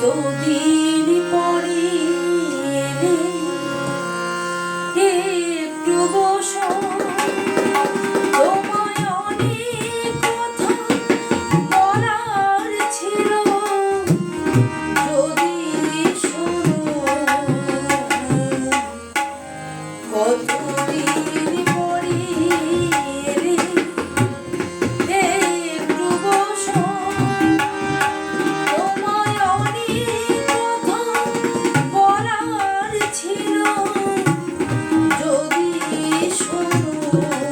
কতদিন পরে এলে? একটু বসো। শোনো কতদিন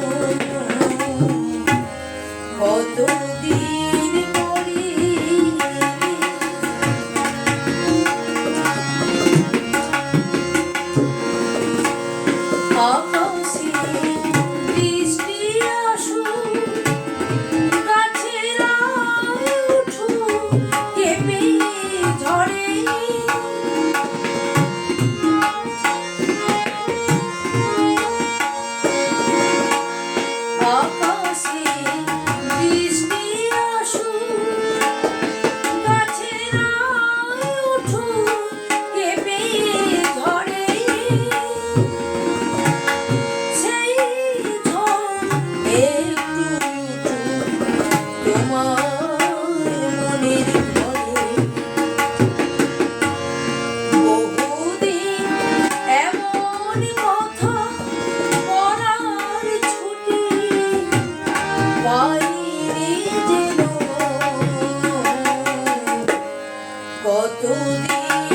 কতদিন